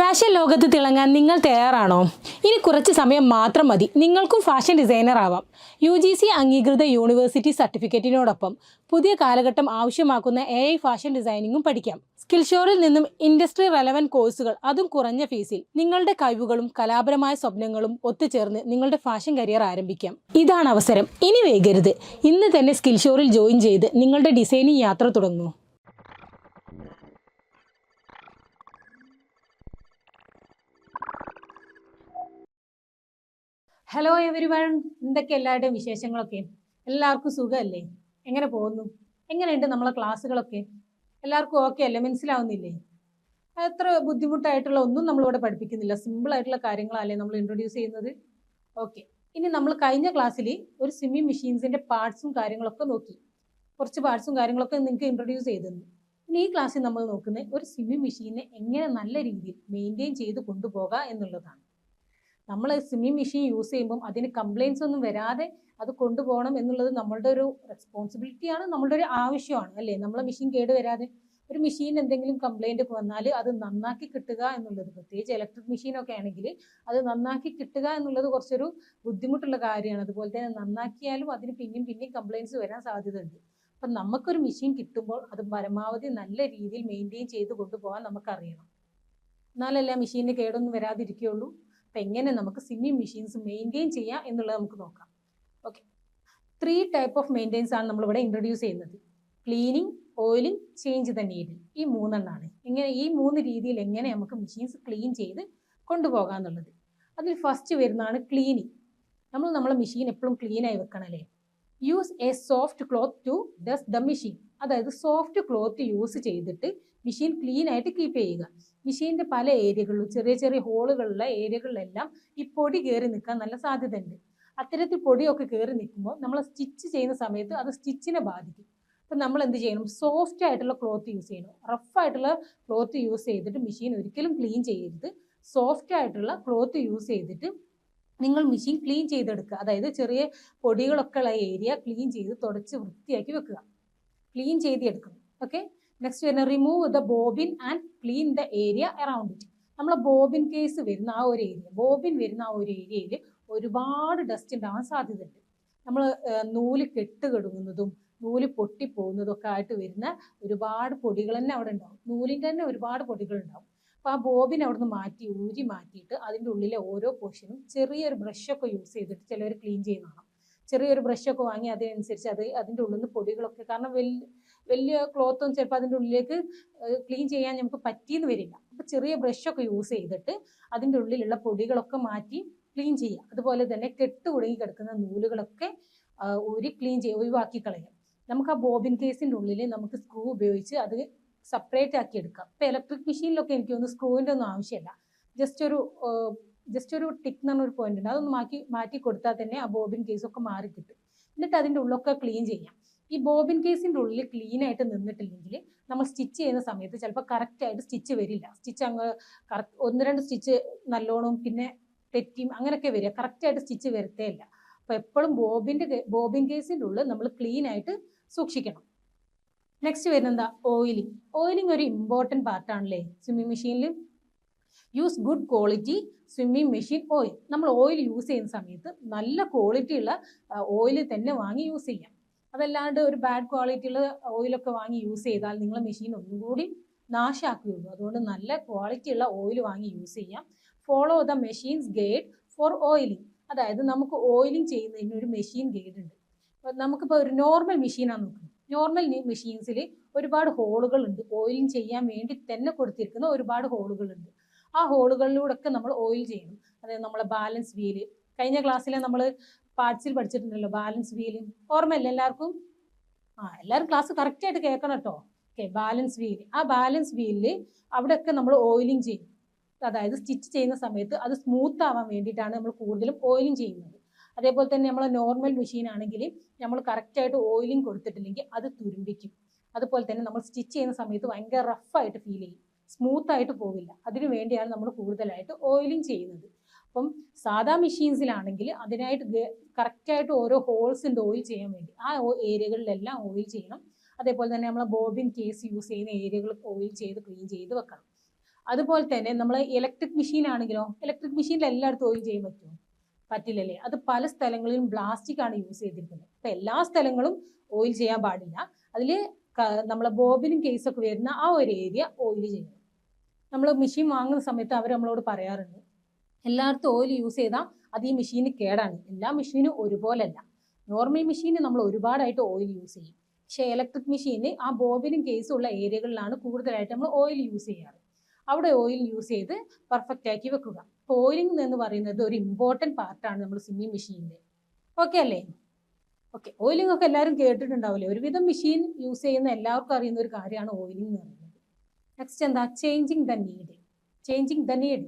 Fashion ലോകത്ത് തിളങ്ങാൻ നിങ്ങൾ തയ്യാറാണോ? ഇനി കുറച്ച് സമയം മാത്രം മതി. നിങ്ങൾക്കും ഫാഷൻ ഡിസൈനർ ആവാം. യു ജി സി അംഗീകൃത യൂണിവേഴ്സിറ്റി സർട്ടിഫിക്കറ്റിനോടൊപ്പം പുതിയ കാലഘട്ടം ആവശ്യമാക്കുന്ന എ ഐ ഫാഷൻ ഡിസൈനിങ്ങും പഠിക്കാം. സ്കിൽഷോറിൽ നിന്നും ഇൻഡസ്ട്രി റെലവന്റ് കോഴ്സുകൾ അതും കുറഞ്ഞ ഫീസിൽ നിങ്ങളുടെ കഴിവുകളും കലാപരമായ സ്വപ്നങ്ങളും ഒത്തുചേർന്ന് നിങ്ങളുടെ ഫാഷൻ കരിയർ ആരംഭിക്കാം. ഇതാണ് അവസരം. ഇനി വൈകരുത് ഇന്ന് തന്നെ സ്കിൽഷോറിൽ ജോയിൻ ചെയ്ത് നിങ്ങളുടെ ഡിസൈനിങ് യാത്ര തുടങ്ങൂ. ഹലോ എവരി വൺ എന്തൊക്കെ എല്ലാവരുടെയും വിശേഷങ്ങളൊക്കെ? എല്ലാവർക്കും സുഖമല്ലേ? എങ്ങനെ പോകുന്നു? എങ്ങനെയുണ്ട് നമ്മളെ ക്ലാസ്സുകളൊക്കെ? എല്ലാവർക്കും ഓക്കെ അല്ലേ? മനസ്സിലാവുന്നില്ലേ? അത്ര ബുദ്ധിമുട്ടായിട്ടുള്ള ഒന്നും നമ്മളിവിടെ പഠിപ്പിക്കുന്നില്ല. സിമ്പിൾ ആയിട്ടുള്ള കാര്യങ്ങളല്ലേ നമ്മൾ ഇൻട്രൊഡ്യൂസ് ചെയ്യുന്നത്. ഓക്കെ ഇനി നമ്മൾ കഴിഞ്ഞ ക്ലാസ്സിൽ ഒരു സ്വിമ്മിങ് മെഷീൻസിന്റെ പാർട്സും കാര്യങ്ങളൊക്കെ നോക്കി. കുറച്ച് പാർട്സും കാര്യങ്ങളൊക്കെ നിങ്ങൾക്ക് ഇൻട്രൊഡ്യൂസ് ചെയ്തിരുന്നു. ഇനി ഈ ക്ലാസ്സിൽ നമ്മൾ നോക്കുന്നത് ഒരു സ്വിമ്മിങ് മെഷീനെ എങ്ങനെ നല്ല രീതിയിൽ മെയിന്റെയിൻ ചെയ്ത് കൊണ്ടുപോകാം എന്നുള്ളതാണ്. നമ്മൾ സ്വിമ്മിങ് മെഷീൻ യൂസ് ചെയ്യുമ്പം അതിന് കംപ്ലയിൻസ് ഒന്നും വരാതെ അത് കൊണ്ടുപോകണം എന്നുള്ളത് നമ്മളുടെ ഒരു റെസ്പോൺസിബിലിറ്റിയാണ് നമ്മളുടെ ഒരു ആവശ്യമാണ് അല്ലേ? നമ്മളെ മെഷീൻ കേട് വരാതെ ഒരു മെഷീൻ എന്തെങ്കിലും കംപ്ലയിന്റ് വന്നാൽ അത് നന്നാക്കി കിട്ടുക എന്നുള്ളത് പ്രത്യേകിച്ച് ഇലക്ട്രിക് മെഷീനൊക്കെ ആണെങ്കിൽ അത് നന്നാക്കി കിട്ടുക എന്നുള്ളത് കുറച്ചൊരു ബുദ്ധിമുട്ടുള്ള കാര്യമാണ്. അതുപോലെ തന്നെ നന്നാക്കിയാലും അതിന് പിന്നെയും പിന്നെയും കംപ്ലയിൻസ് വരാൻ സാധ്യതയുണ്ട്. അപ്പം നമുക്കൊരു മെഷീൻ കിട്ടുമ്പോൾ അത് പരമാവധി നല്ല രീതിയിൽ മെയിന്റെയിൻ ചെയ്ത് കൊണ്ടുപോകാൻ നമുക്കറിയണം. എന്നാലല്ലേ മെഷീനിന് കേടൊന്നും വരാതിരിക്കുകയുള്ളൂ? അപ്പം എങ്ങനെ നമുക്ക് സിമ്മിങ് മെഷീൻസ് മെയിന്റെയിൻ ചെയ്യാം എന്നുള്ളത് നമുക്ക് നോക്കാം. Okay three type of maintenance ആണ് നമ്മളിവിടെ ഇൻട്രൊഡ്യൂസ് ചെയ്യുന്നത്. Cleaning oiling change the needle ഈ മൂന്നെണ്ണമാണ് ഇങ്ങനെ ഈ മൂന്ന് രീതിയിൽ എങ്ങനെ നമുക്ക് മെഷീൻസ് ക്ലീൻ ചെയ്ത് കൊണ്ടുപോകാം എന്നുള്ളത്. അതിൽ ഫസ്റ്റ് വരുന്നതാണ് ക്ലീനിങ് നമ്മൾ നമ്മളെ മെഷീൻ എപ്പോഴും ക്ലീനായി ആയി വെക്കണമല്ലേ use a soft cloth to dust the machine അതായത് സോഫ്റ്റ് ക്ലോത്ത് യൂസ് ചെയ്തിട്ട് മെഷീൻ ക്ലീൻ ആയിട്ട് കീപ്പ് ചെയ്യുക. മെഷീന്റെ പല ഏരിയകളിലും ചെറിയ ചെറിയ ഹോളുകളിലെ ഏരിയകളിലെല്ലാം ഈ പൊടി കയറി നിൽക്കാൻ നല്ല സാധ്യതയുണ്ട്. അത്തരത്തിൽ പൊടിയൊക്കെ കയറി നിൽക്കുമ്പോൾ നമ്മൾ സ്റ്റിച്ച് ചെയ്യുന്ന സമയത്ത് അത് സ്റ്റിച്ചിനെ ബാധിക്കും. അപ്പം നമ്മൾ എന്ത് ചെയ്യണം? സോഫ്റ്റ് ആയിട്ടുള്ള ക്ലോത്ത് യൂസ് ചെയ്യണം. റഫ് ആയിട്ടുള്ള ക്ലോത്ത് യൂസ് ചെയ്തിട്ട് മെഷീൻ ഒരിക്കലും ക്ലീൻ ചെയ്യരുത്. സോഫ്റ്റ് ആയിട്ടുള്ള ക്ലോത്ത് യൂസ് ചെയ്തിട്ട് നിങ്ങൾ മെഷീൻ ക്ലീൻ ചെയ്തെടുക്കുക. അതായത് ചെറിയ പൊടികളൊക്കെ ഉള്ള ഏരിയ ക്ലീൻ ചെയ്ത് തുടച്ച് വൃത്തിയാക്കി വെക്കുക. ക്ലീൻ ചെയ്ത് എടുക്കുക ഓക്കെ നെക്സ്റ്റ് വരുന്ന remove the bobbin and clean the area around it നമ്മളെ ബോബിൻ കേസ് വരുന്ന ആ ഒരു ഏരിയ ബോബിൻ വരുന്ന ആ ഒരു ഏരിയയിൽ ഒരുപാട് ഡസ്റ്റ് ഉണ്ടാവാൻ സാധ്യതയുണ്ട്. നമ്മൾ നൂൽ കെട്ട് കെടുങ്ങുന്നതും നൂൽ പൊട്ടിപ്പോകുന്നതും ഒക്കെ ആയിട്ട് വരുന്ന ഒരുപാട് പൊടികൾ തന്നെ അവിടെ ഉണ്ടാവും. നൂലിന്റെ തന്നെ ഒരുപാട് പൊടികൾ ഉണ്ടാവും. അപ്പോൾ ആ ബോബിൻ അവിടുന്ന് മാറ്റി ഊരി മാറ്റിയിട്ട് അതിന്റെ ഉള്ളിലെ ഓരോ പോർഷനും ചെറിയൊരു ബ്രഷൊക്കെ യൂസ് ചെയ്തിട്ട് ചിലവർ ക്ലീൻ ചെയ്യുന്നതാണ് ചെറിയൊരു ബ്രഷൊക്കെ വാങ്ങി അതിനനുസരിച്ച് അത് അതിന്റെ ഉള്ളിൽ നിന്ന് പൊടികളൊക്കെ കാരണം വലിയ വലിയ ക്ലോത്തും ചിലപ്പോൾ അതിന്റെ ഉള്ളിലേക്ക് ക്ലീൻ ചെയ്യാൻ നമുക്ക് പറ്റിയെന്ന് വരില്ല. അപ്പോൾ ചെറിയ ബ്രഷൊക്കെ യൂസ് ചെയ്തിട്ട് അതിന്റെ ഉള്ളിലുള്ള പൊടികളൊക്കെ മാറ്റി ക്ലീൻ ചെയ്യുക. അതുപോലെ തന്നെ കെട്ട് കുടുങ്ങി കിടക്കുന്ന നൂലുകളൊക്കെ ഊരി ക്ലീൻ ചെയ്യുക ഒഴിവാക്കി കളയുക. നമുക്ക് ആ ബോബിൻ കേസിന്റെ ഉള്ളിൽ നമുക്ക് സ്ക്രൂ ഉപയോഗിച്ച് അത് സെപ്പറേറ്റ് ആക്കി എടുക്കാം. ഇപ്പം ഇലക്ട്രിക് മെഷീനിലൊക്കെ എനിക്ക് തോന്നുന്നു സ്ക്രൂവിന്റെ ഒന്നും ആവശ്യമില്ല. ജസ്റ്റ് ഒരു ജസ്റ്റ് ഒരു ടിക്ക് എന്ന് പറഞ്ഞൊരു പോയിന്റ് ഉണ്ട്. അതൊന്ന് മാറ്റി മാറ്റി കൊടുത്താൽ തന്നെ ആ ബോബിൻ കേസൊക്കെ മാറി കിട്ടും. എന്നിട്ട് അതിന്റെ ഉള്ളൊക്കെ ക്ലീൻ ചെയ്യാം. ഈ ബോബിൻ കേസിന്റെ ഉള്ളിൽ ക്ലീൻ ആയിട്ട് നിന്നിട്ടില്ലെങ്കിൽ നമ്മൾ സ്റ്റിച്ച് ചെയ്യുന്ന സമയത്ത് ചിലപ്പോൾ കറക്റ്റ് ആയിട്ട് സ്റ്റിച്ച് വരില്ല. സ്റ്റിച്ച് അങ്ങ് കറക്റ്റ് ഒന്ന് രണ്ട് സ്റ്റിച്ച് നല്ലോണം പിന്നെ തെറ്റിയും അങ്ങനെയൊക്കെ വരിക. കറക്റ്റായിട്ട് സ്റ്റിച്ച് വരത്തേ ഇല്ല അപ്പോൾ എപ്പോഴും ബോബിന്റെ ബോബിൻ കേസിന്റെ ഉള്ളിൽ നമ്മൾ ക്ലീൻ ആയിട്ട് സൂക്ഷിക്കണം. നെക്സ്റ്റ് വരുന്നത് എന്താ ഓയിലിംഗ് ഓയിലിംഗ് ഒരു ഇമ്പോർട്ടന്റ് പാർട്ടാണല്ലേ സ്വിമ്മിങ് മെഷീനിൽ use good quality swimming machine oil നമ്മൾ ഓയിൽ യൂസ് ചെയ്യുന്ന സമയത്ത് നല്ല ക്വാളിറ്റി ഉള്ള ഓയിൽ തന്നെ വാങ്ങി യൂസ് ചെയ്യാം. അതല്ലാണ്ട് ഒരു ബാഡ് ക്വാളിറ്റി ഉള്ള ഓയിലൊക്കെ വാങ്ങി യൂസ് ചെയ്താൽ നിങ്ങളെ മെഷീൻ ഒന്നും കൂടി നാശാക്കുകയുള്ളൂ. അതുകൊണ്ട് നല്ല ക്വാളിറ്റി ഉള്ള ഓയിൽ വാങ്ങി യൂസ് ചെയ്യാം. Follow the machine's guide for oiling അതായത് നമുക്ക് ഓയിലിംഗ് ചെയ്യുന്നതിന് ഒരു മെഷീൻ ഗൈഡ് ഉണ്ട്. നമുക്കിപ്പോൾ ഒരു നോർമൽ മെഷീനാണ് നോക്കുന്നത് നോർമൽ മെഷീൻസിൽ ഒരുപാട് ഹോളുകൾ ഉണ്ട് ഓയിലിംഗ് ചെയ്യാൻ വേണ്ടി തന്നെ കൊടുത്തിരിക്കുന്ന ഒരുപാട് ഹോളുകൾ ഉണ്ട് ആ ഹോളുകളിലൂടെ ഒക്കെ നമ്മൾ ഓയിൽ ചെയ്യണം. അതായത് നമ്മളെ ബാലൻസ് വീൽ കഴിഞ്ഞ ക്ലാസ്സിൽ നമ്മൾ പാർട്സിൽ പഠിച്ചിട്ടുണ്ടല്ലോ ബാലൻസ് വീൽ ഓർമ്മയില്ല എല്ലാവർക്കും? ആ എല്ലാവരും ക്ലാസ് കറക്റ്റായിട്ട് കേൾക്കണം കേട്ടോ. ഓക്കെ ബാലൻസ് വീൽ ആ ബാലൻസ് വീലിൽ അവിടെയൊക്കെ നമ്മൾ ഓയിലിംഗ് ചെയ്യും. അതായത് സ്റ്റിച്ച് ചെയ്യുന്ന സമയത്ത് അത് സ്മൂത്ത് ആവാൻ വേണ്ടിയിട്ടാണ് നമ്മൾ കൂടുതലും ഓയിലിംഗ് ചെയ്യുന്നത്. അതേപോലെ തന്നെ നമ്മൾ നോർമൽ മെഷീൻ ആണെങ്കിൽ നമ്മൾ കറക്റ്റായിട്ട് ഓയിലിംഗ് കൊടുത്തിട്ടില്ലെങ്കിൽ അത് തുരുമ്പിക്കും. അതുപോലെ തന്നെ നമ്മൾ സ്റ്റിച്ച് ചെയ്യുന്ന സമയത്ത് ഭയങ്കര റഫായിട്ട് ഫീൽ ചെയ്യും. സ്മൂത്ത് ആയിട്ട് പോവില്ല. അതിനു വേണ്ടിയാണ് നമ്മൾ കൂടുതലായിട്ട് ഓയിലിംഗ് ചെയ്യുന്നത്. അപ്പം സാധാ മെഷീൻസിലാണെങ്കിൽ അതിനായിട്ട് കറക്റ്റായിട്ട് ഓരോ ഹോൾസ് ഉണ്ട് ഓയിൽ ചെയ്യാൻ വേണ്ടി. ആ ഏരിയകളിലെല്ലാം ഓയിൽ ചെയ്യണം. അതേപോലെ തന്നെ നമ്മൾ ബോബിൻ കേസ് യൂസ് ചെയ്യുന്ന ഏരിയകൾ ഓയിൽ ചെയ്ത് ക്ലീൻ ചെയ്ത് വെക്കണം. അതുപോലെ തന്നെ നമ്മൾ ഇലക്ട്രിക് മെഷീൻ ആണെങ്കിലോ ഇലക്ട്രിക് മെഷീനിൽ എല്ലായിടത്തും ഓയിൽ ചെയ്യാൻ പറ്റുമോ? പറ്റില്ലല്ലേ? അത് പല സ്ഥലങ്ങളിലും പ്ലാസ്റ്റിക് ആണ് യൂസ് ചെയ്തിരിക്കുന്നത്. അപ്പൊ എല്ലാ സ്ഥലങ്ങളും ഓയിൽ ചെയ്യാൻ പാടില്ല. അതിൽ നമ്മളെ ബോബിനും കേസൊക്കെ വരുന്ന ആ ഒരു ഏരിയ ഓയിൽ ചെയ്യണം. നമ്മൾ മെഷീൻ വാങ്ങുന്ന സമയത്ത് അവർ നമ്മളോട് പറയാറുണ്ട് എല്ലായിടത്തും ഓയിൽ യൂസ് ചെയ്താൽ അത് ഈ മെഷീന് കേടാണ്. എല്ലാ മെഷീനും ഒരുപോലല്ല. നോർമൽ മെഷീന് നമ്മൾ ഒരുപാടായിട്ട് ഓയിൽ യൂസ് ചെയ്യും. പക്ഷേ ഇലക്ട്രിക് മെഷീന് ആ ബോബിനും കേസും ഉള്ള ഏരിയകളിലാണ് കൂടുതലായിട്ട് നമ്മൾ ഓയിൽ യൂസ് ചെയ്യാറ്. അവിടെ ഓയിൽ യൂസ് ചെയ്ത് പെർഫെക്റ്റ് ആക്കി വെക്കുക. അപ്പോൾ എന്ന് പറയുന്നത് ഒരു ഇമ്പോർട്ടന്റ് പാർട്ടാണ് നമ്മൾ സ്വിമ്മിങ് മെഷീനിൽ ഓക്കെ അല്ലേ? ഓക്കെ ഓയിലിംഗ് ഒക്കെ എല്ലാവരും കേട്ടിട്ടുണ്ടാവില്ലേ? ഒരുവിധം മെഷീൻ യൂസ് ചെയ്യുന്ന എല്ലാവർക്കും അറിയുന്ന ഒരു കാര്യമാണ് ഓയിലിംഗ് എന്ന് പറയുന്നത്. നെക്സ്റ്റ് എന്താ? Changing the need changing the need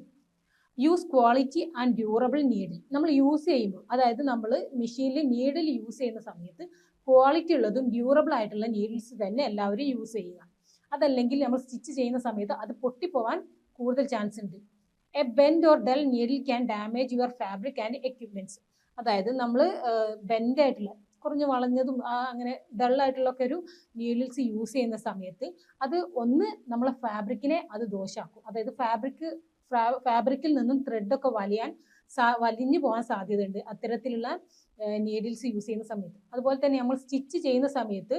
use quality and durable needle നമ്മൾ യൂസ് ചെയ്യുമ്പോൾ അതായത് നമ്മൾ മെഷീനിൽ നീഡിൽ യൂസ് ചെയ്യുന്ന സമയത്ത് ക്വാളിറ്റി ഉള്ളതും ഡ്യൂറബിൾ ആയിട്ടുള്ള നീഡിൽസ് തന്നെ എല്ലാവരും യൂസ് ചെയ്യുക. അതല്ലെങ്കിൽ നമ്മൾ സ്റ്റിച്ച് ചെയ്യുന്ന സമയത്ത് അത് പൊട്ടിപ്പോവാൻ കൂടുതൽ ചാൻസ് ഉണ്ട്. A bend or dull needle can damage your fabric and equipments അതായത് നമ്മൾ ബെൻഡ് ആയിട്ടുള്ള കുറഞ്ഞ് വളഞ്ഞതും അങ്ങനെ ഡള്ളായിട്ടുള്ളൊക്കെ ഒരു നീഡിൽസ് യൂസ് ചെയ്യുന്ന സമയത്ത് അത് ഒന്ന് നമ്മളെ ഫാബ്രിക്കിനെ അത് ദോഷമാക്കും അതായത് ഫാബ്രിക് ഫാബ്രിക്കിൽ നിന്നും ത്രെഡൊക്കെ വലിയാൻ വലിഞ്ഞു പോകാൻ സാധ്യതയുണ്ട് അത്തരത്തിലുള്ള നീഡിൽസ് യൂസ് ചെയ്യുന്ന സമയത്ത്. അതുപോലെ തന്നെ നമ്മൾ സ്റ്റിച്ച് ചെയ്യുന്ന സമയത്ത്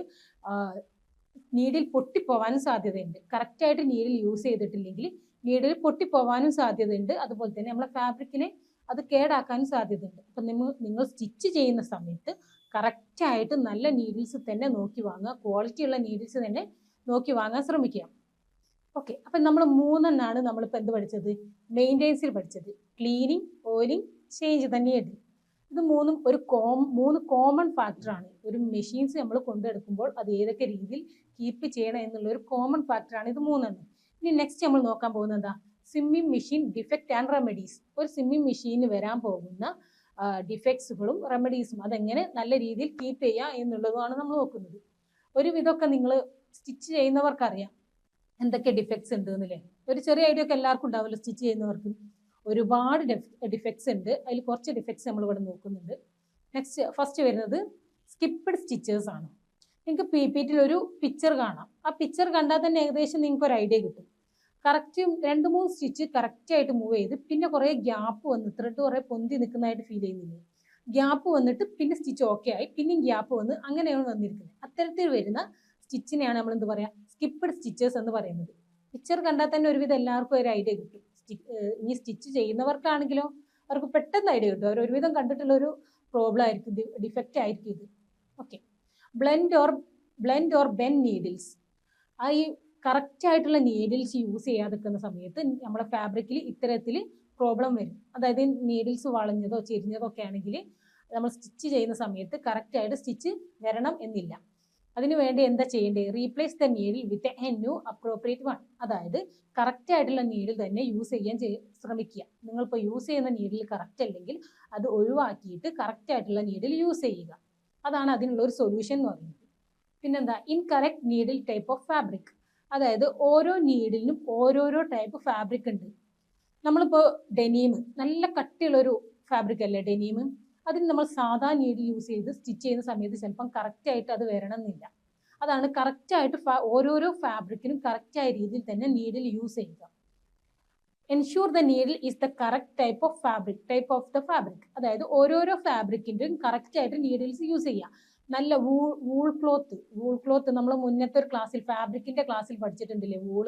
നീഡിൽ പൊട്ടിപ്പോവാനും സാധ്യതയുണ്ട്. കറക്റ്റായിട്ട് നീഡിൽ യൂസ് ചെയ്തിട്ടില്ലെങ്കിൽ നീഡിൽ പൊട്ടിപ്പോവാനും സാധ്യതയുണ്ട്. അതുപോലെ തന്നെ നമ്മളെ ഫാബ്രിക്കിനെ അത് കേടാക്കാനും സാധ്യതയുണ്ട്. അപ്പം നിങ്ങൾ നിങ്ങൾ സ്റ്റിച്ച് ചെയ്യുന്ന സമയത്ത് കറക്റ്റായിട്ട് നല്ല നീഡിൽസ് തന്നെ നോക്കി വാങ്ങുക. ക്വാളിറ്റി ഉള്ള നീഡിൽസ് തന്നെ നോക്കി വാങ്ങാൻ ശ്രമിക്കുക. ഓക്കെ അപ്പം നമ്മൾ മൂന്നെണ്ണാണ് നമ്മളിപ്പോൾ എന്ത് പഠിച്ചത്? മെയിന്റെനൻസിൽ പഠിച്ചത്. ക്ലീനിങ് ഓയിലിംഗ് ചേഞ്ച് തന്നെയാണ് ഇത് മൂന്നും ഒരു കോം മൂന്ന് കോമൺ ഫാക്ടറാണ് ഒരു മെഷീൻസ് നമ്മൾ കൊണ്ടെടുക്കുമ്പോൾ അത് ഏതൊക്കെ രീതിയിൽ കീപ്പ് ചെയ്യണം എന്നുള്ള ഒരു കോമൺ ഫാക്ടറാണ് ഇത് മൂന്നെണ്ണം. ഇനി നെക്സ്റ്റ് നമ്മൾ നോക്കാൻ പോകുന്നത് എന്താ? Swimming machine defect and remedies ഒരു സ്വിമ്മിംഗ് മെഷീനിൽ വരാൻ പോകുന്ന ഡിഫക്ട്സുകളും റെമഡീസും അതെങ്ങനെ നല്ല രീതിയിൽ കീപ്പ് ചെയ്യുക എന്നുള്ളതുമാണ് നമ്മൾ നോക്കുന്നത്. ഒരു വിധമൊക്കെ നിങ്ങൾ സ്റ്റിച്ച് ചെയ്യുന്നവർക്കറിയാം എന്തൊക്കെ ഡിഫക്ട്സ് ഉണ്ട് എന്നല്ലേ ഒരു ചെറിയ ഐഡിയ ഒക്കെ എല്ലാവർക്കും ഉണ്ടാവില്ല സ്റ്റിച്ച് ചെയ്യുന്നവർക്ക്. ഒരുപാട് ഡിഫക്ട്സ് ഉണ്ട്. അതിൽ കുറച്ച് ഡിഫക്ട്സ് നമ്മൾ ഇവിടെ നോക്കുന്നുണ്ട്. നെക്സ്റ്റ് ഫസ്റ്റ് വരുന്നത് സ്കിപ്പഡ് സ്റ്റിച്ചേഴ്സ് ആണ്. നിങ്ങൾക്ക് പി പി ടിയിൽ ഒരു പിക്ചർ കാണാം. ആ പിക്ചർ കണ്ടാൽ തന്നെ ഏകദേശം നിങ്ങൾക്ക് ഒരു ഐഡിയ കിട്ടും. കറക്റ്റ് രണ്ട് മൂന്ന് സ്റ്റിച്ച് കറക്റ്റായിട്ട് മൂവ് ചെയ്ത് പിന്നെ കുറേ ഗ്യാപ്പ് വന്ന് ത്രെഡ് കുറേ പൊന്തി നിൽക്കുന്നതായിട്ട് ഫീൽ ചെയ്യുന്നില്ലേ? ഗ്യാപ്പ് വന്നിട്ട് പിന്നെ സ്റ്റിച്ച് ഓക്കെ ആയി. പിന്നെയും ഗ്യാപ്പ് വന്ന് അങ്ങനെയാണ് വന്നിരിക്കുന്നത്. അത്തരത്തിൽ വരുന്ന സ്റ്റിച്ചിനെയാണ് നമ്മൾ എന്ത് പറയുക സ്കിപ്പഡ് സ്റ്റിച്ചേഴ്സ് എന്ന് പറയുന്നത്. പിക്ചർ കണ്ടാൽ തന്നെ ഒരുവിധം എല്ലാവർക്കും ഒരു ഐഡിയ കിട്ടും. ഇനി സ്റ്റിച്ച് ചെയ്യുന്നവർക്കാണെങ്കിലോ അവർക്ക് പെട്ടെന്ന് ഐഡിയ കിട്ടും. അവർ ഒരുവിധം കണ്ടിട്ടുള്ള ഒരു പ്രോബ്ലം ആയിരിക്കും ഡിഫക്റ്റ് ആയിരിക്കും ഇത്. Okay blend or blend or bent needles ആ ഈ കറക്റ്റ് ആയിട്ടുള്ള നീഡിൽസ് യൂസ് ചെയ്യാതിരിക്കുന്ന സമയത്ത് നമ്മുടെ ഫാബ്രിക്കിൽ ഇത്തരത്തിൽ പ്രോബ്ലം വരും. അതായത് നീഡിൽസ് വളഞ്ഞതോ ചെരിഞ്ഞതോ ഒക്കെ ആണെങ്കിൽ നമ്മൾ സ്റ്റിച്ച് ചെയ്യുന്ന സമയത്ത് കറക്റ്റ് ആയിട്ട് സ്റ്റിച്ച് വരണം എന്നില്ല. അതിനുവേണ്ടി എന്താ ചെയ്യേണ്ടത്? Replace the needle with a new appropriate one അതായത് കറക്റ്റ് ആയിട്ടുള്ള നീഡിൽ തന്നെ യൂസ് ചെയ്യാൻ ശ്രമിക്കുക. നിങ്ങളിപ്പോൾ യൂസ് ചെയ്യുന്ന നീഡിൽ കറക്റ്റ് അല്ലെങ്കിൽ അത് ഒഴിവാക്കിയിട്ട് കറക്റ്റ് ആയിട്ടുള്ള നീഡിൽ യൂസ് ചെയ്യുക. അതാണ് അതിനുള്ള ഒരു സൊല്യൂഷൻ എന്ന് പറയുന്നത്. പിന്നെന്താ? Incorrect needle type of fabric അതായത് ഓരോ നീഡിലിനും ഓരോരോ ടൈപ്പ് ഫാബ്രിക് ഉണ്ട്. നമ്മളിപ്പോൾ ഡെനീം നല്ല കട്ടിയുള്ളൊരു ഫാബ്രിക് അല്ലേ ഡെനീം അതിന് നമ്മൾ സാധാ നീഡിൽ യൂസ് ചെയ്ത് സ്റ്റിച്ച് ചെയ്യുന്ന സമയത്ത് ചിലപ്പം കറക്റ്റായിട്ട് അത് വരണമെന്നില്ല. അതാണ് കറക്റ്റായിട്ട് ഓരോരോ ഫാബ്രിക്കിനും കറക്റ്റായ രീതിയിൽ തന്നെ നീഡിൽ യൂസ് ചെയ്യുക. Ensure the needle is the correct type of fabric type of the fabric അതായത് ഓരോരോ ഫാബ്രിക്കിന്റെയും കറക്റ്റായിട്ട് നീഡിൽസ് യൂസ് ചെയ്യുക. നല്ല wool wool cloth wool cloth നമ്മൾ മുന്നത്തെ ഒരു ക്ലാസ്സിൽ ഫാബ്രിക്കിന്റെ ക്ലാസ്സിൽ പഠിച്ചിട്ടുണ്ടല്ലേ വൂൾ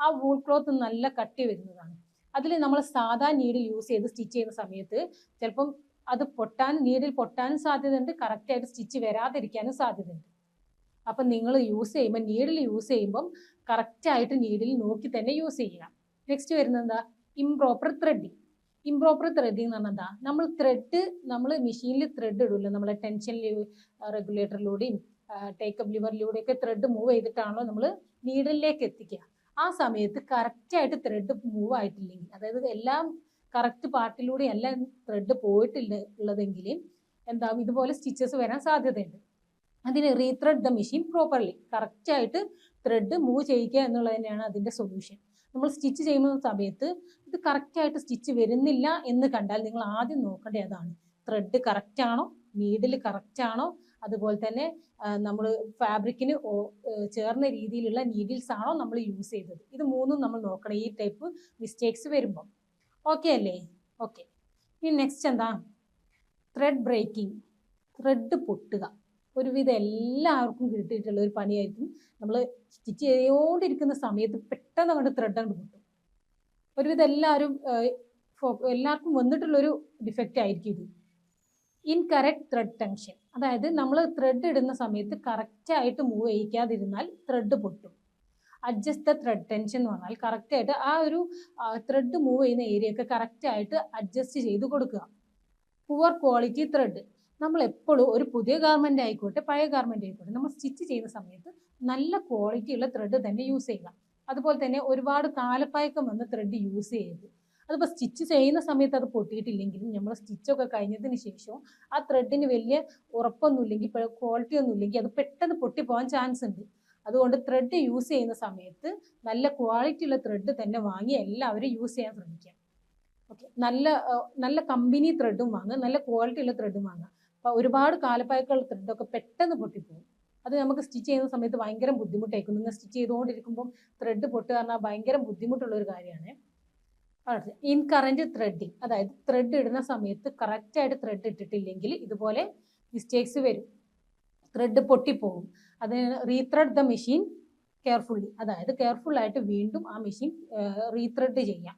ആ വൂൾ ക്ലോത്ത് നല്ല കട്ടി വരുന്നതാണ്. അതിൽ നമ്മൾ സാധാ നീഡിൽ യൂസ് ചെയ്ത് സ്റ്റിച്ച് ചെയ്യുന്ന സമയത്ത് ചിലപ്പം അത് പൊട്ടാൻ നീഡിൽ പൊട്ടാനും സാധ്യതയുണ്ട് കറക്റ്റായിട്ട് സ്റ്റിച്ച് വരാതിരിക്കാനും സാധ്യതയുണ്ട്. അപ്പം നിങ്ങൾ യൂസ് ചെയ്യുമ്പോൾ നീഡിൽ യൂസ് ചെയ്യുമ്പം കറക്റ്റായിട്ട് നീഡിൽ നോക്കി തന്നെ യൂസ് ചെയ്യുക. നെക്സ്റ്റ് വരുന്നത് എന്താ? ഇംപ്രോപ്പർ ത്രെഡിങ് ഇംപ്രോപ്പർ ത്രെഡിങ് എന്ന് പറഞ്ഞാൽ എന്താ? നമ്മൾ ത്രെഡ് നമ്മൾ മെഷീനിൽ ത്രെഡ് ഇടില്ല നമ്മളെ ടെൻഷൻ റെഗുലേറ്ററിലൂടെയും ടേക്കപ്പ് ലിവറിലൂടെ ഒക്കെ ത്രെഡ് മൂവ് ചെയ്തിട്ടാണല്ലോ നമ്മൾ നീഡിലേക്ക് എത്തിക്കുക. ആ സമയത്ത് കറക്റ്റായിട്ട് ത്രെഡ് മൂവ് ആയിട്ടില്ലെങ്കിൽ അതായത് എല്ലാം കറക്റ്റ് പാർട്ടിലൂടെ എല്ലാം ത്രെഡ് പോയിട്ടില്ല ഉള്ളതെങ്കിൽ എന്താവും? ഇതുപോലെ സ്റ്റിച്ചസ് വരാൻ സാധ്യതയുണ്ട്. അതിന് റീത്രെഡ് ദ മെഷീൻ പ്രോപ്പർലി കറക്റ്റായിട്ട് ത്രെഡ് മൂവ് ചെയ്യിക്കുക എന്നുള്ളത് തന്നെയാണ് അതിന്റെ സൊല്യൂഷൻ നമ്മൾ സ്റ്റിച്ച് ചെയ്യുന്ന സമയത്ത് ഇത് കറക്റ്റായിട്ട് സ്റ്റിച്ച് വരുന്നില്ല എന്ന് കണ്ടാൽ നിങ്ങൾ ആദ്യം നോക്കേണ്ടത് അതാണ് ത്രെഡ് കറക്റ്റ് ആണോ? നീഡിൽ കറക്റ്റ് ആണോ? അതുപോലെ തന്നെ നമ്മൾ ഫാബ്രിക്കിന് ചേർന്ന രീതിയിലുള്ള നീഡിൽസ് ആണോ നമ്മൾ യൂസ് ചെയ്തത്? ഇത് മൂന്നും നമ്മൾ നോക്കണം. ഈ ടൈപ്പ് മിസ്റ്റേക്സ് വരുമ്പോൾ ഓക്കെ അല്ലേ? ഓക്കെ ഇനി നെക്സ്റ്റ് എന്താ? ത്രെഡ് ബ്രേക്കിംഗ് ത്രെഡ് പൊട്ടുക. ഒരുവിധം എല്ലാവർക്കും കിട്ടിയിട്ടുള്ള ഒരു പണിയായിരിക്കും. നമ്മൾ സ്റ്റിച്ച് ചെയ്തുകൊണ്ടിരിക്കുന്ന സമയത്ത് പെട്ടെന്ന് അങ്ങോട്ട് ത്രെഡ് അങ്ങോട്ട് പൊട്ടും. ഒരുവിധം എല്ലാവരും എല്ലാവർക്കും വന്നിട്ടുള്ളൊരു ഡിഫക്റ്റ് ആയിരിക്കും ഇത്. ഇൻകറക്റ്റ് ത്രെഡ് ടെൻഷൻ അതായത് നമ്മൾ ത്രെഡ് ഇടുന്ന സമയത്ത് കറക്റ്റായിട്ട് മൂവ് ചെയ്യിക്കാതിരുന്നാൽ ത്രെഡ് പൊട്ടും. അഡ്ജസ്റ്റ് ദ ത്രെഡ് ടെൻഷൻ എന്ന് പറഞ്ഞാൽ കറക്റ്റായിട്ട് ആ ഒരു ത്രെഡ് മൂവ് ചെയ്യുന്ന ഏരിയ ഒക്കെ കറക്റ്റായിട്ട് അഡ്ജസ്റ്റ് ചെയ്ത് കൊടുക്കുക. പുവർ ക്വാളിറ്റി ത്രെഡ് നമ്മൾ എപ്പോഴും ഒരു പുതിയ ഗാർമെന്റ് ആയിക്കോട്ടെ പഴയ ഗാർമെന്റ് ആയിക്കോട്ടെ നമ്മൾ സ്റ്റിച്ച് ചെയ്യുന്ന സമയത്ത് നല്ല ക്വാളിറ്റിയുള്ള ത്രെഡ് തന്നെ യൂസ് ചെയ്യുക. അതുപോലെ തന്നെ ഒരുപാട് കാലപ്പഴക്കം വന്ന ത്രെഡ് യൂസ് ചെയ്യരുത്. അതിപ്പോൾ സ്റ്റിച്ച് ചെയ്യുന്ന സമയത്ത് അത് പൊട്ടിയിട്ടില്ലെങ്കിലും നമ്മൾ സ്റ്റിച്ചൊക്കെ കഴിഞ്ഞതിന് ശേഷവും ആ ത്രെഡിന് വലിയ ഉറപ്പൊന്നുമില്ലെങ്കിൽ ക്വാളിറ്റി ഒന്നും ഇല്ലെങ്കിൽ അത് പെട്ടെന്ന് പൊട്ടിപ്പോകാൻ ചാൻസ് ഉണ്ട്. അതുകൊണ്ട് ത്രെഡ് യൂസ് ചെയ്യുന്ന സമയത്ത് നല്ല ക്വാളിറ്റിയുള്ള ത്രെഡ് തന്നെ വാങ്ങി എല്ലാവരും യൂസ് ചെയ്യാൻ ശ്രമിക്കുക. ഓക്കെ നല്ല നല്ല കമ്പനി ത്രെഡും വാങ്ങുക നല്ല ക്വാളിറ്റിയുള്ള ത്രെഡും വാങ്ങുക. അപ്പോൾ ഒരുപാട് കാലപ്പായക്കൾ ത്രെഡൊക്കെ പെട്ടെന്ന് പൊട്ടിപ്പോകും അത് നമുക്ക് സ്റ്റിച്ച് ചെയ്യുന്ന സമയത്ത് ഭയങ്കര ബുദ്ധിമുട്ടായിരിക്കും. നിങ്ങൾ സ്റ്റിച്ച് ചെയ്തുകൊണ്ടിരിക്കുമ്പോൾ ത്രെഡ് പൊട്ട് പറഞ്ഞാൽ ഭയങ്കര ബുദ്ധിമുട്ടുള്ള ഒരു കാര്യമാണ് ഇൻ കറന്റ് ത്രെഡിങ് അതായത് ത്രെഡ് ഇടുന്ന സമയത്ത് കറക്റ്റായിട്ട് ത്രെഡ് ഇട്ടിട്ടില്ലെങ്കിൽ ഇതുപോലെ മിസ്റ്റേക്സ് വരും. ത്രെഡ് പൊട്ടിപ്പോകും. അതിന് റീത്രെഡ് ദ മെഷീൻ കെയർഫുള്ളി അതായത് കെയർഫുള്ളായിട്ട് വീണ്ടും ആ മെഷീൻ റീത്രെഡ് ചെയ്യാം.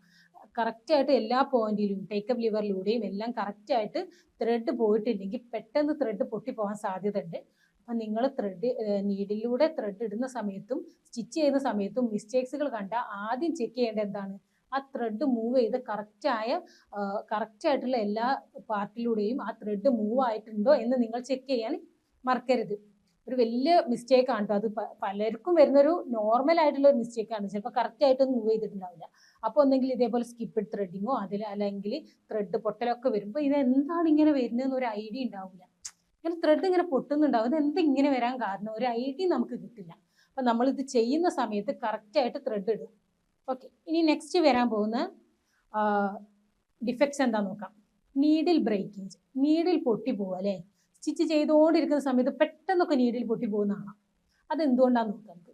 കറക്റ്റായിട്ട് എല്ലാ പോയിന്റിലും ടേക്കപ്പ് ലിവറിലൂടെയും എല്ലാം കറക്റ്റായിട്ട് ത്രെഡ് പോയിട്ടില്ലെങ്കിൽ പെട്ടെന്ന് ത്രെഡ് പൊട്ടിപ്പോകാൻ സാധ്യത ഉണ്ട് അപ്പം നിങ്ങൾ ത്രെഡ് നീഡിലൂടെ ത്രെഡ് ഇടുന്ന സമയത്തും സ്റ്റിച്ച് ചെയ്യുന്ന സമയത്തും മിസ്റ്റേക്സുകൾ കണ്ടാൽ ആദ്യം ചെക്ക് ചെയ്യേണ്ടത് എന്താണ്? ആ ത്രെഡ് മൂവ് ചെയ്ത് കറക്റ്റായ കറക്റ്റായിട്ടുള്ള എല്ലാ പാർട്ടിലൂടെയും ആ ത്രെഡ് മൂവ് ആയിട്ടുണ്ടോ എന്ന് നിങ്ങൾ ചെക്ക് ചെയ്യാൻ മറക്കരുത്. ഒരു വലിയ മിസ്റ്റേക്ക് ആണ് അത് പലർക്കും പലർക്കും വരുന്നൊരു നോർമൽ ആയിട്ടുള്ള ഒരു മിസ്റ്റേക്ക് ആണ് ചിലപ്പോൾ കറക്റ്റ് ആയിട്ടൊന്നും മൂവ് ചെയ്തിട്ടുണ്ടാവില്ല. അപ്പോൾ ഒന്നെങ്കിൽ ഇതേപോലെ സ്കിപ്പ് ത്രെഡിങ്ങോ അതിൽ അല്ലെങ്കിൽ ത്രെഡ് പൊട്ടലൊക്കെ വരുമ്പോൾ ഇത് എന്താണ് ഇങ്ങനെ വരുന്നതെന്ന് ഒരു ഐഡിയ ഉണ്ടാവില്ല. ഇങ്ങനെ ത്രെഡ് ഇങ്ങനെ പൊട്ടുന്നുണ്ടാവും. ഇത് എന്താ ഇങ്ങനെ വരാൻ കാരണം? ഒരു ഐഡിയ നമുക്ക് കിട്ടില്ല. അപ്പം നമ്മളിത് ചെയ്യുന്ന സമയത്ത് കറക്റ്റായിട്ട് ത്രെഡ് ഇടും ഓക്കെ ഇനി നെക്സ്റ്റ് വരാൻ പോകുന്ന ഡിഫക്ട്സ് എന്താ നോക്കാം. നീഡിൽ ബ്രേക്കിംഗ് നീഡിൽ പൊട്ടി പോവുക അല്ലേ? സ്റ്റിച്ച് ചെയ്തുകൊണ്ടിരിക്കുന്ന സമയത്ത് പെട്ടെന്നൊക്കെ നീഡിൽ പൊട്ടി പോകുന്നതാണ് അത് എന്തുകൊണ്ടാണെന്ന് നോക്കാം നമുക്ക്.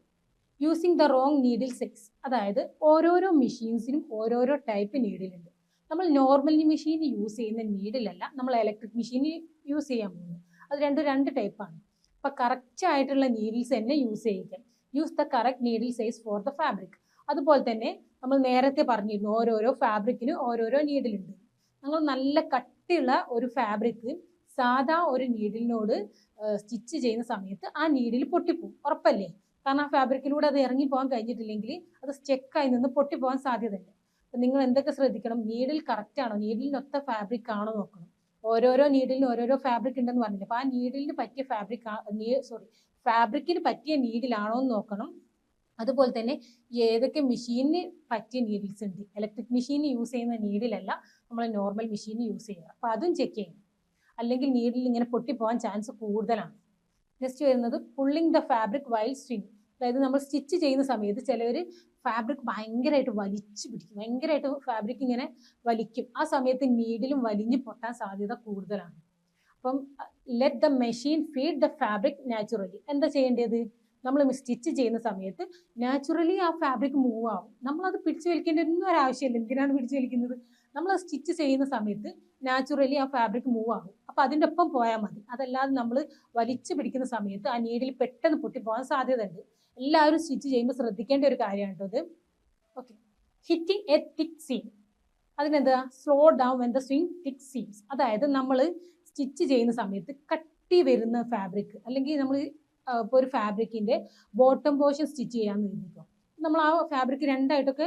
Using the wrong needle sex അതായത് ഓരോരോ മെഷീൻസിനും ഓരോരോ ടൈപ്പ് നീഡിലുണ്ട് നമ്മൾ നോർമൽ മെഷീൻ യൂസ് ചെയ്യുന്ന നീഡിലല്ല നമ്മൾ ഇലക്ട്രിക് മെഷീൻ യൂസ് ചെയ്യാൻ പോകുന്നത്. അത് രണ്ടും രണ്ട് ടൈപ്പാണ് അപ്പം കറക്റ്റ് ആയിട്ടുള്ള നീഡിൽസ് തന്നെ use ചെയ്യിക്കാം. Use the correct needle size for the fabric അതുപോലെ തന്നെ നമ്മൾ നേരത്തെ പറഞ്ഞിരുന്നു ഓരോരോ ഫാബ്രിക്കിന് ഓരോരോ നീഡിലുണ്ട് നമ്മൾ നല്ല കട്ടിയുള്ള ഒരു ഫാബ്രിക് സാധാ ഒരു നീഡിലിനോട് സ്റ്റിച്ച് ചെയ്യുന്ന സമയത്ത് ആ നീഡിൽ പൊട്ടിപ്പോവും. ഉറപ്പല്ലേ? കാരണം ആ ഫാബ്രിക്കിലൂടെ അത് ഇറങ്ങി പോകാൻ കഴിഞ്ഞിട്ടില്ലെങ്കിൽ അത് സ്റ്റെക്കായി നിന്ന് പൊട്ടിപ്പോകാൻ സാധ്യതയുണ്ട്. അപ്പം നിങ്ങൾ എന്തൊക്കെ ശ്രദ്ധിക്കണം? നീഡിൽ കറക്റ്റ് ആണോ? നീഡിലിനൊത്ത ഫാബ്രിക് ആണോ നോക്കണം. ഓരോരോ നീഡിലിന് ഓരോരോ ഫാബ്രിക് ഉണ്ടെന്ന് പറഞ്ഞില്ല? അപ്പോൾ ആ നീഡിലിന് പറ്റിയ ഫാബ്രിക് സോറി ഫാബ്രിക്കിന് പറ്റിയ നീഡിലാണോ എന്ന് നോക്കണം. അതുപോലെ തന്നെ ഏതൊക്കെ മെഷീനിന് പറ്റിയ നീഡിൽസ് ഉണ്ട്? ഇലക്ട്രിക് മെഷീൻ യൂസ് ചെയ്യുന്ന നീഡിലല്ല നമ്മൾ നോർമൽ മെഷീൻ യൂസ് ചെയ്യുക. അപ്പോൾ അതും ചെക്ക് ചെയ്യണം. അല്ലെങ്കിൽ നീഡിൽ ഇങ്ങനെ പൊട്ടിപ്പോകാൻ ചാൻസ് കൂടുതലാണ്. നെക്സ്റ്റ് വരുന്നത് pulling the fabric while sting അതായത് നമ്മൾ സ്റ്റിച്ച് ചെയ്യുന്ന സമയത്ത് ചിലവർ ഫാബ്രിക് ഭയങ്കരമായിട്ട് വലിച്ചു പിടിക്കും. ഭയങ്കരമായിട്ട് ഫാബ്രിക് ഇങ്ങനെ വലിക്കും. ആ സമയത്ത് നീഡിലും വലിഞ്ഞു പൊട്ടാൻ സാധ്യത കൂടുതലാണ്. അപ്പം let the machine feed the fabric naturally എന്താ ചെയ്യേണ്ടത്? നമ്മൾ സ്റ്റിച്ച് ചെയ്യുന്ന സമയത്ത് നാച്ചുറലി ആ ഫാബ്രിക് മൂവ് ആവും. നമ്മളത് പിടിച്ചു വലിക്കേണ്ട ഒന്നും ഒരാവശ്യമില്ല എന്തിനാണ് പിടിച്ചു വലിക്കുന്നത്? നമ്മൾ സ്റ്റിച്ച് ചെയ്യുന്ന സമയത്ത് നാച്ചുറലി ആ ഫാബ്രിക് മൂവ് ആകും അപ്പൊ അതിന്റെ ഒപ്പം പോയാൽ മതി. അതല്ലാതെ നമ്മൾ വലിച്ചു പിടിക്കുന്ന സമയത്ത് ആ നീഡിൽ പെട്ടെന്ന് പൊട്ടിപ്പോകാൻ സാധ്യതയുണ്ട്. എല്ലാവരും സ്റ്റിച്ച് ചെയ്യുമ്പോൾ ശ്രദ്ധിക്കേണ്ട ഒരു കാര്യമാണ് കേട്ടോ ഇത്. Okay hitting a thick seam അതിനെന്താ? Slow down when the swing thick seams അതായത് നമ്മൾ സ്റ്റിച്ച് ചെയ്യുന്ന സമയത്ത് കട്ടി വരുന്ന ഫാബ്രിക് അല്ലെങ്കിൽ നമ്മൾ ഇപ്പോൾ ഒരു ഫാബ്രിക്കിന്റെ ബോട്ടം പോർഷൻ സ്റ്റിച്ച് ചെയ്യാമെന്ന് കരുതിക്കോ. നമ്മൾ ആ ഫാബ്രിക് രണ്ടായിട്ടൊക്കെ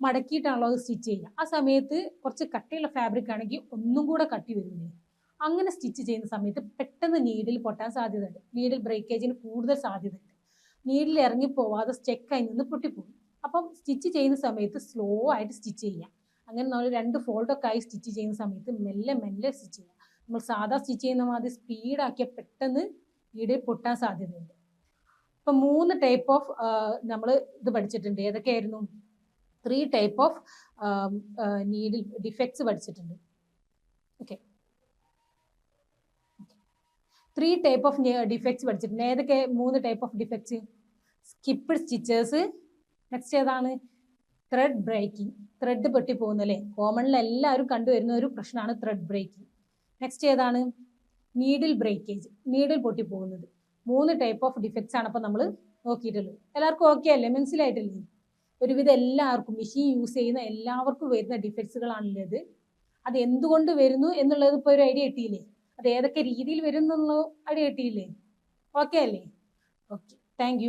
മടക്കിയിട്ടാണല്ലോ അത് സ്റ്റിച്ച് ചെയ്യുക. ആ സമയത്ത് കുറച്ച് കട്ടിയുള്ള ഫാബ്രിക് ആണെങ്കിൽ ഒന്നും കൂടെ കട്ടി വരുന്നില്ല അങ്ങനെ സ്റ്റിച്ച് ചെയ്യുന്ന സമയത്ത് പെട്ടെന്ന് നീഡിൽ പൊട്ടാൻ സാധ്യതയുണ്ട്. നീഡിൽ ബ്രേക്കേജിന് കൂടുതൽ സാധ്യതയുണ്ട്. നീഡിൽ ഇറങ്ങി പോവാതെ സ്റ്റെക്കായി നിന്ന് പൊട്ടിപ്പോകും. അപ്പം സ്റ്റിച്ച് ചെയ്യുന്ന സമയത്ത് സ്ലോ ആയിട്ട് സ്റ്റിച്ച് ചെയ്യുക. അങ്ങനെ നമ്മൾ രണ്ട് ഫോൾഡൊക്കെ ആയി സ്റ്റിച്ച് ചെയ്യുന്ന സമയത്ത് മെല്ലെ മെല്ലെ സ്റ്റിച്ച് ചെയ്യുക. നമ്മൾ സാധാ സ്റ്റിച്ച് ചെയ്യുന്ന മാതിരി സ്പീഡാക്കിയാൽ പെട്ടെന്ന് നീഡിൽ പൊട്ടാൻ സാധ്യതയുണ്ട്. ഇപ്പം മൂന്ന് ടൈപ്പ് ഓഫ് നമ്മൾ ഇത് പഠിച്ചിട്ടുണ്ട്. ഏതൊക്കെയായിരുന്നു? Three type of needle defects പഠിച്ചിട്ടുണ്ട്. Okay three type of defects പഠിച്ചിട്ടുണ്ട്. ഏതൊക്കെ മൂന്ന് type of defects skip stitchers next ഏതാണ്? ത്രെഡ് ബ്രേക്കിംഗ് ത്രെഡ് പൊട്ടി പോകുന്നല്ലേ കോമണിൽ എല്ലാവരും കണ്ടുവരുന്ന ഒരു പ്രശ്നമാണ് ത്രെഡ് ബ്രേക്കിംഗ് നെക്സ്റ്റ് ഏതാണ്? നീഡിൽ ബ്രേക്കേജ് നീഡിൽ പൊട്ടി പോകുന്നത് മൂന്ന് ടൈപ്പ് ഓഫ് ഡിഫക്ട്സ് ആണ് അപ്പോൾ നമ്മൾ നോക്കിയിട്ടുള്ളത്. എല്ലാവർക്കും ഓക്കെ അല്ലേ? മനസ്സിലായിട്ടില്ലേ? ഒരുവിധം എല്ലാവർക്കും മെഷീൻ യൂസ് ചെയ്യുന്ന എല്ലാവർക്കും വരുന്ന ഡിഫക്ട്സുകളാണുള്ളത് അത് എന്തുകൊണ്ട് വരുന്നു എന്നുള്ളത് ഇപ്പോൾ ഒരു ഐഡിയ കിട്ടിയില്ലേ? അത് ഏതൊക്കെ രീതിയിൽ വരും എന്നുള്ള ഐഡിയ കിട്ടിയില്ലേ? ഓക്കെ അല്ലേ? Okay thank